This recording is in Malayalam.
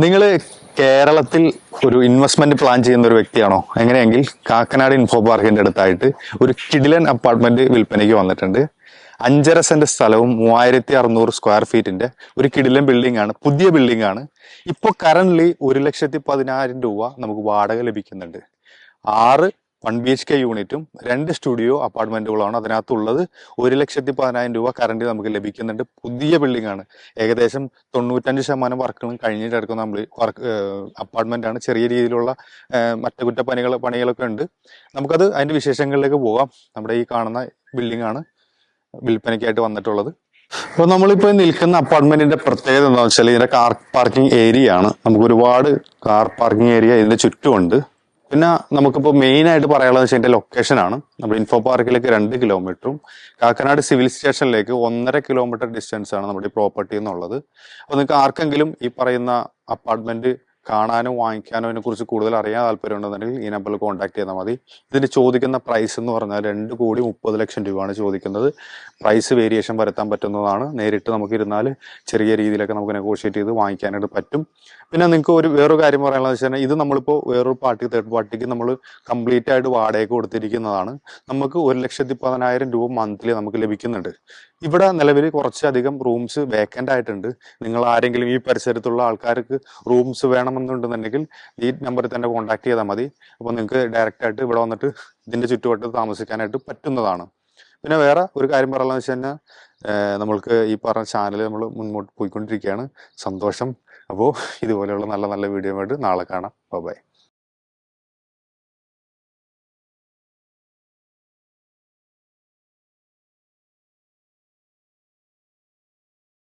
നിങ്ങൾ കേരളത്തിൽ ഒരു ഇൻവെസ്റ്റ്മെന്റ് പ്ലാൻ ചെയ്യുന്ന ഒരു വ്യക്തിയാണോ? എങ്ങനെയെങ്കിൽ കാക്കനാട് ഇൻഫോ പാർക്കിന്റെ അടുത്തായിട്ട് ഒരു കിഡിലൻ അപ്പാർട്ട്മെന്റ് വിൽപ്പനയ്ക്ക് വന്നിട്ടുണ്ട്. അഞ്ചര സെന്റ് സ്ഥലവും മൂവായിരത്തി അറുന്നൂറ് സ്ക്വയർ ഫീറ്റിന്റെ ഒരു കിടിലൻ ബിൽഡിംഗ് ആണ് പുതിയ ബിൽഡിംഗ് ആണ് ഇപ്പോൾ കറന്റ് ഒരു ലക്ഷത്തി പതിനായിരം രൂപ നമുക്ക് വാടക ലഭിക്കുന്നുണ്ട്. ആറ് വൺ ബി എച്ച് കെ യൂണിറ്റും രണ്ട് സ്റ്റുഡിയോ അപ്പാർട്ട്മെന്റുകളാണ് അതിനകത്തുള്ളത്. ഒരു ലക്ഷത്തി പതിനായിരം രൂപ കറണ്ട് നമുക്ക് ലഭിക്കുന്നുണ്ട്. പുതിയ ബിൽഡിംഗ് ആണ്. ഏകദേശം തൊണ്ണൂറ്റഞ്ച് ശതമാനം വർക്കുകളും കഴിഞ്ഞിട്ട് എടുക്കുന്ന നമ്മൾ വർക്ക് അപ്പാർട്ട്മെന്റ് ആണ്. ചെറിയ രീതിയിലുള്ള മറ്റകുറ്റപ്പണികൾ പണികളൊക്കെ ഉണ്ട്. നമുക്കത് അതിന്റെ വിശേഷങ്ങളിലേക്ക് പോകാം. നമ്മുടെ ഈ കാണുന്ന ബിൽഡിംഗ് ആണ് വിൽപ്പനയ്ക്കായിട്ട് വന്നിട്ടുള്ളത്. അപ്പോൾ നമ്മളിപ്പോൾ നിൽക്കുന്ന അപ്പാർട്ട്മെന്റിന്റെ പ്രത്യേകത എന്താണെന്ന് വെച്ചാൽ ഇതിന്റെ കാർ പാർക്കിംഗ് ഏരിയ ആണ്. നമുക്ക് ഒരുപാട് കാർ പാർക്കിംഗ് ഏരിയ ഇതിന്റെ ചുറ്റുമുണ്ട്. പിന്നെ നമുക്കിപ്പോൾ മെയിൻ ആയിട്ട് പറയാനുള്ളത് വെച്ചാൽ എന്റെ ലൊക്കേഷൻ ആണ്. നമ്മുടെ ഇൻഫോ പാർക്കിലേക്ക് രണ്ട് കിലോമീറ്ററും കാക്കനാട് സിവിൽ സ്റ്റേഷനിലേക്ക് ഒന്നര കിലോമീറ്റർ ഡിസ്റ്റൻസ് ആണ് നമ്മുടെ ഈ പ്രോപ്പർട്ടി എന്നുള്ളത്. അപ്പോൾ നിങ്ങൾക്ക് ആർക്കെങ്കിലും ഈ പറയുന്ന അപ്പാർട്ട്മെന്റ് കാണാനോ വാങ്ങിക്കാനും അതിനെ കുറിച്ച് കൂടുതൽ അറിയാൻ താല്പര്യം ഉണ്ടെന്നുണ്ടെങ്കിൽ ഈ നമ്പറിൽ കോൺടാക്ട് ചെയ്താൽ മതി. ഇതിന് ചോദിക്കുന്ന പ്രൈസ് എന്ന് പറഞ്ഞാൽ രണ്ട് കോടി മുപ്പത് ലക്ഷം രൂപയാണ് ചോദിക്കുന്നത്. പ്രൈസ് വേരിയേഷൻ വരുത്താൻ പറ്റുന്നതാണ്. നേരിട്ട് നമുക്ക് ഇരുന്നാൽ ചെറിയ രീതിയിലൊക്കെ നമുക്ക് നെഗോഷിയേറ്റ് ചെയ്ത് വാങ്ങിക്കാനായിട്ട് പറ്റും. പിന്നെ നിങ്ങൾക്ക് ഒരു വേറൊരു കാര്യം പറയാനുള്ളത് വെച്ചാൽ ഇത് നമ്മളിപ്പോൾ വേറൊരു പാർട്ടി തേർഡ് പാർട്ടിക്ക് നമ്മൾ കംപ്ലീറ്റ് ആയിട്ട് വാടക കൊടുത്തിരിക്കുന്നതാണ്. നമുക്ക് ഒരു ലക്ഷത്തി പതിനായിരം രൂപ മന്ത്ലി നമുക്ക് ലഭിക്കുന്നുണ്ട്. ഇവിടെ നിലവിൽ കുറച്ചധികം റൂംസ് വേക്കന്റ് ആയിട്ടുണ്ട്. നിങ്ങൾ ആരെങ്കിലും ഈ പരിസരത്തുള്ള ആൾക്കാർക്ക് റൂംസ് വേണമെന്നുണ്ടെന്നുണ്ടെങ്കിൽ ഈ നമ്പറിൽ തന്നെ കോൺടാക്ട് ചെയ്താൽ മതി. അപ്പോൾ നിങ്ങൾക്ക് ഡയറക്റ്റ് ആയിട്ട് ഇവിടെ വന്നിട്ട് ഇതിന്റെ ചുറ്റുവട്ടത്ത് താമസിക്കാനായിട്ട് പറ്റുന്നതാണ്. പിന്നെ വേറെ ഒരു കാര്യം പറയാമെന്ന് വെച്ച് കഴിഞ്ഞാൽ നമ്മൾക്ക് ഈ പറഞ്ഞ ചാനൽ നമ്മൾ മുന്നോട്ട് പോയിക്കൊണ്ടിരിക്കുകയാണ്. സന്തോഷം. അപ്പോൾ ഇതുപോലെയുള്ള നല്ല നല്ല വീഡിയോ ആയിട്ട് നാളെ കാണാം. ബൈ